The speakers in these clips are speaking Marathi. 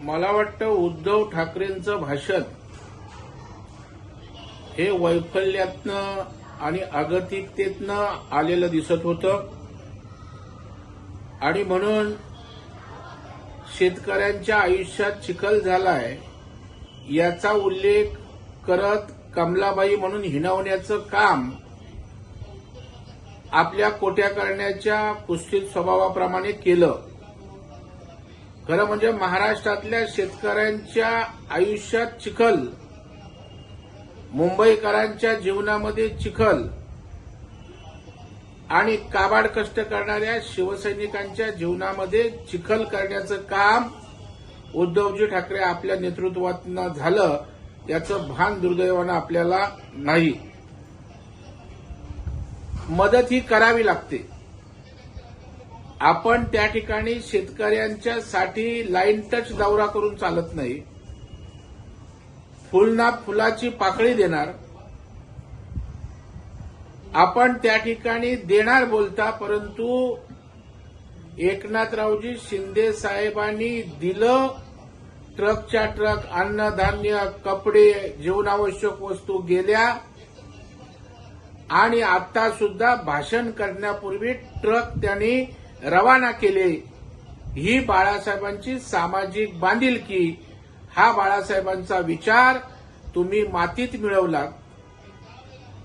मला वाटतं उद्धव ठाकरेंचं भाषण हे वैफल्यातनं आणि अगतिकतेतनं आलेलं दिसत होतं. आणि म्हणून शेतकऱ्यांच्या आयुष्यात चिखल झालाय याचा उल्लेख करत कमलाबाई म्हणून हिणवण्याचं काम आपल्या कोट्या करण्याच्या कुस्तीत स्वभावाप्रमाणे केलं. खरं म्हणजे महाराष्ट्रातल्या शेतकऱ्यांच्या आयुष्यात चिखल मुंबईकरांच्या जीवनामध्ये चिखल आणि काबाड कष्ट करणाऱ्या शिवसैनिकांच्या जीवनामध्ये चिखल करण्याचं काम उद्धवजी ठाकरे आपल्या नेतृत्वातनं झालं याचं भान दुर्दैवानं आपल्याला नाही. मदत ही करावी लागते. आपण त्या ठिकाणी शेतकऱ्यांच्या साठी लाईन टच दौरा करून चालत नाही. फुलना फुलाची पाकळी देणार. आपण त्या ठिकाणी देणार बोलता परंतु एकनाथरावजी शिंदे साहेबांनी दिलं ट्रकच्या ट्रक अन्नधान्य कपडे जीवनावश्यक वस्तू गेल्या. आणि आता सुद्धा भाषण करण्यापूर्वी ट्रक त्यांनी रवाना केले. ही बाळासाहेबांची सामाजिक बांधिलकी. हा बाळासाहेबांचा विचार तुम्ही मातीत मिळवला.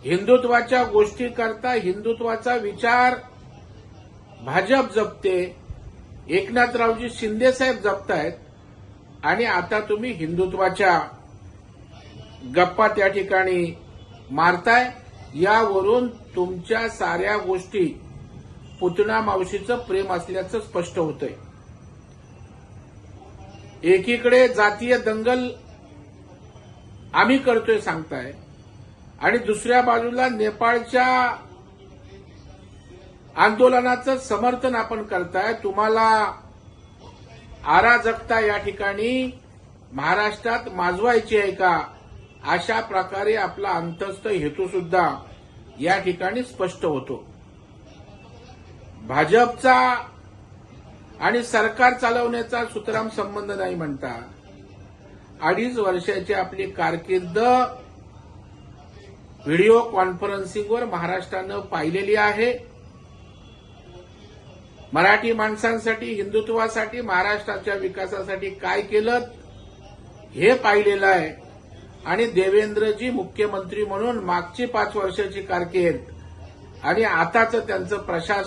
हिंदुत्वाच्या गोष्टी करता हिंदुत्वाचा विचार भाजप जपते. एकनाथरावजी शिंदेसाहेब जपतायत. आणि आता तुम्ही हिंदुत्वाच्या गप्पा त्या ठिकाणी मारताय. यावरून तुमच्या साऱ्या गोष्टी पुतण्या मावशीचं प्रेम असल्याचं स्पष्ट होतंय. एकीकडे जातीय दंगल आम्ही करतोय सांगताय आणि दुसऱ्या बाजूला नेपाळच्या आंदोलनाचं समर्थन आपण करताय. तुम्हाला आराजकता या ठिकाणी महाराष्ट्रात माजवायची आहे का? अशा प्रकारे आपला अंतस्थ हेतू सुद्धा या ठिकाणी स्पष्ट होतो. भाजपचा आणि सरकार चालवण्याचा सुतराम संबंध नाही म्हणता. अडीच वर्षाची आपली कारकीर्द व्हिडिओ कॉन्फरन्सिंगवर महाराष्ट्रानं पाहिलेली आहे. मराठी माणसांसाठी हिंदुत्वासाठी महाराष्ट्राच्या विकासासाठी काय केलं हे पाहिलेलं आहे. आणि देवेंद्रजी मुख्यमंत्री म्हणून मागची पाच वर्षाची कारकीर्द आणि आताचं त्यांचं प्रशासन